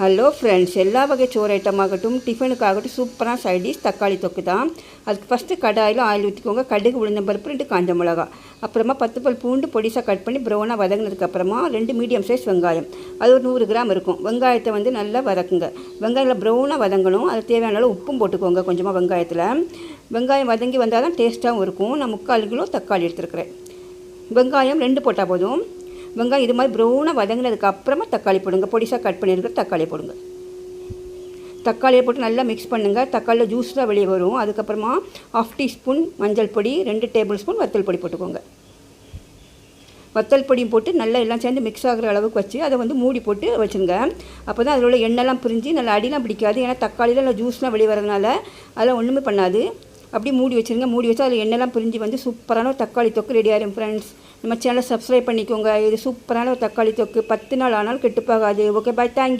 Hello friends எல்லா வகை சோறு ஐட்டமாகட்டும் டிஃபனுக்காகட்டும் சூப்பரான டிஷ் தக்காளி தொக்கு தான். அதுக்கு ஃபஸ்ட்டு கடாயில் ஆயில் ஊற்றிக்கோங்க கடுகு உளுந்தம்பருப்பு ரெண்டு காஞ்ச மிளகா. அப்புறமா பத்து பல் பூண்டு பொடிசாக கட் பண்ணி ப்ரௌனாக வதங்கினதுக்கப்புறமா ரெண்டு மீடியம் சைஸ் வெங்காயம். அது ஒரு நூறு கிராம் இருக்கும். வெங்காயத்தை வந்து நல்லா வதக்குங்க. வெங்காயம் ப்ரௌனாக வதங்கணும். அது தேவையான அளவு உப்பும் போட்டுக்கோங்க கொஞ்சமாக வெங்காயத்தில். வெங்காயம் வதங்கி வந்தால் தான் டேஸ்ட்டாகவும் இருக்கும். நான் முக்கால் கிலோ தக்காளி எடுத்துருக்குறேன். வெங்காயம் ரெண்டு போட்டால் போதும். வெங்காயம் இது மாதிரி ப்ரௌனாக வதங்கினதுக்கு அப்புறமா தக்காளி போடுங்க. பொடிசாக கட் பண்ணியிருக்கிற தக்காளி போடுங்க. தக்காளியை போட்டு நல்லா மிக்ஸ் பண்ணுங்கள் தக்காளியில் ஜூஸ் தான் வெளியே வரும். அதுக்கப்புறமா ஆஃப் டீஸ்பூன் மஞ்சள் பொடி ரெண்டு டேபிள் ஸ்பூன் வத்தல் பொடி போட்டுக்கோங்க. வத்தல் பொடியும் போட்டு நல்லா எல்லாம் சேர்ந்து மிக்ஸ் ஆகிற அளவுக்கு வச்சு அதை வந்து மூடி போட்டு வச்சுருங்க. அப்போ தான் அதில் உள்ள எண்ணெய்லாம் பிரிஞ்சு நல்லா அடிலாம் பிடிக்காது. ஏன்னா தக்காளியில் நல்லா ஜூஸ்லாம் வெளியே வரதுனால அதெல்லாம் ஒன்றுமே பண்ணாது. அப்படியே மூடி வச்சுருங்க. மூடி வச்சு அதில் எண்ணெய்லாம் பிரிஞ்சு வந்து சூப்பரான ஒரு தக்காளி தொக்கு ரெடி ஆயிரும் ஃப்ரெண்ட்ஸ் நம்ம சேனலை சப்ஸ்கிரைப் பண்ணிக்கோங்க. இது சூப்பரான ஒரு தக்காளி தொக்கு. பத்து நாள் ஆனாலும் கெட்டுப்போகாது ஓகே பாய் தேங்க்யூ